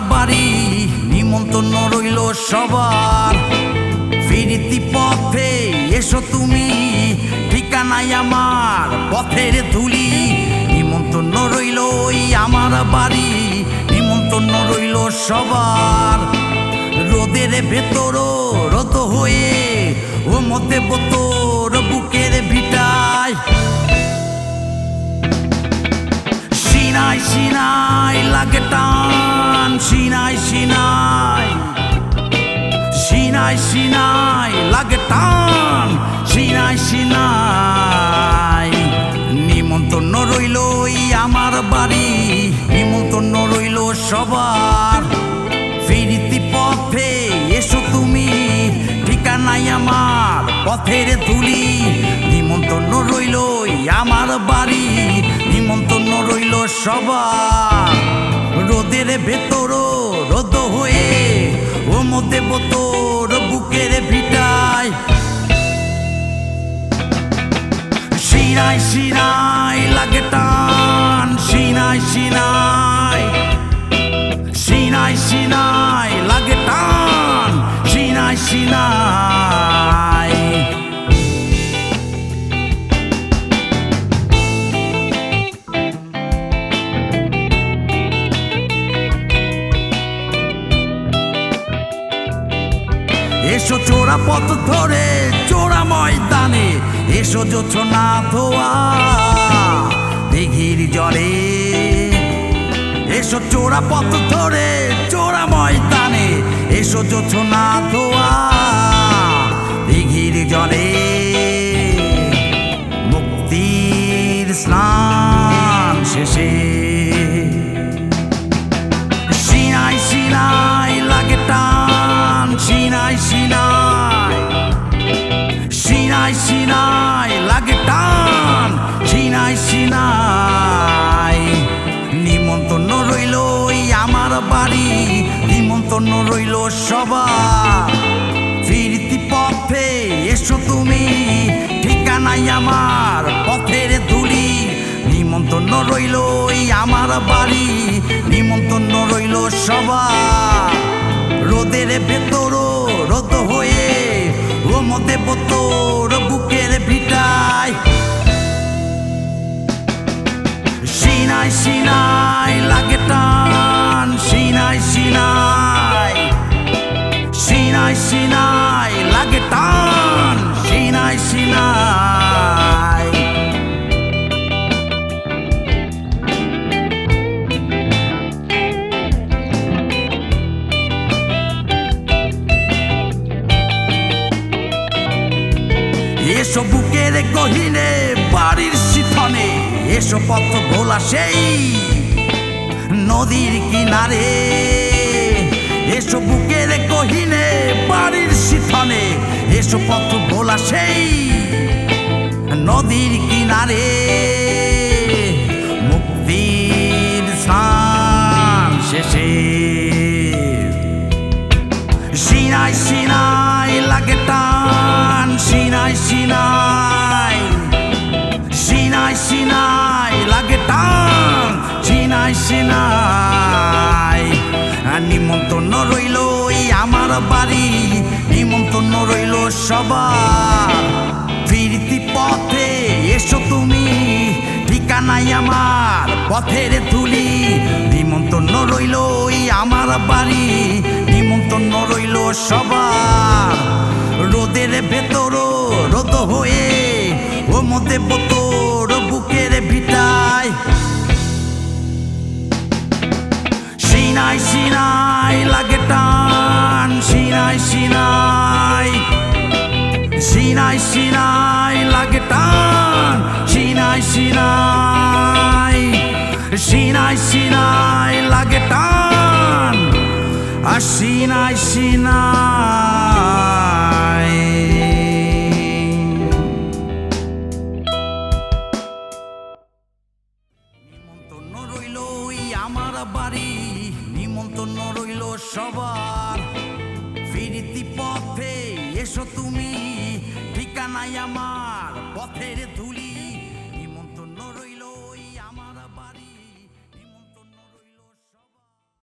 বাড়ি, নিমন্ত্রণ রইল সবার। ফিরিতি পথে এসো তুমি, ঠিকানায় আমার পথের ধুলি। নিমন্ত্রণ রইল ওই আমার বাড়ি, নিমন্ত্রণ রইল সবার। রোদের ভেতর রত হয়ে, ও মতে বোতর বুকের ভিটায় সিনাই সিনাই, লাগে টান। সিনাই সিনাই, নিমন্ত্রণ রইল আমার বাড়ি। নিমন্ত্রণ রইল সবার। ফিরিতি পথে এসো তুমি, ঠিকানাই আমার পথের তুলি নিমন্ত্রণ রইল আমার বাড়ি। নিমন্ত্রণ রইল সবার। রোদের ভেতর রোদ হয়ে, ও মধ্যে বোতর সিনাই সিনাই লাগে টান সিনাই সিনাই। সিনাই সিনাই লাগে টান সিনাই সিনাই। এসো চোরা পথ ধরে, চোরা ময়দানে। এসো জোছনা ধোয়া দিঘির জলে। এসো চোরা পথ ধরে, চোরা ময়দানে। এসো জোছনা ধোয়া দিঘির জলে। বাড়ি, নিমন্ত্রণ রইল সবার। ফিরতি পথে এসো তুমি, ঠিকানাই আমার পথের ধুলি। নিমন্ত্রণ রইল আমার বাড়ি, নিমন্ত্রণ রইল সবার। রোদের ভেতর রোদ হয়ে, ও মতে বোতর বুকের ভিটায়। সিনাই সিনাই লাগে টান। সিনাই সিনাই সিনাই সিনাই লাগে টান সিনাই সিনাই এসো বুকের গহিনে বাড়ির শিথনে এসো পথ ভোলা সেই নদীর কিনারে এসো বুকের কহিনে বাড়ির শিথনে এসো পথ ভোলা সেই নদীর কিনারে। সিনাই আর নিমন্ত্রণ রইল আমার বাড়ি। নিমন্ত্রণ রইল সবার। ফিরতি পথে এসো তুমি, ঠিকানাই আমার পথের তুলি নিমন্ত্রণ রইল আমার বাড়ি। নিমন্ত্রণ রইল সবার। রোদের ভেতর রোদ হয়ে ও মধ্যে বোতর সিনাই সিনাই লাগে টান সিনাই সিনাই সিনাই সিনাই লাগে টান আর সিনাই সিনাই। নিমন্ত্রণ রইল আমার বাড়ি। নিমন্ত্রণ রইল সবার। ফিরতি পথে এসো তুমি। ঠিকানাই আমার পথের ধুলি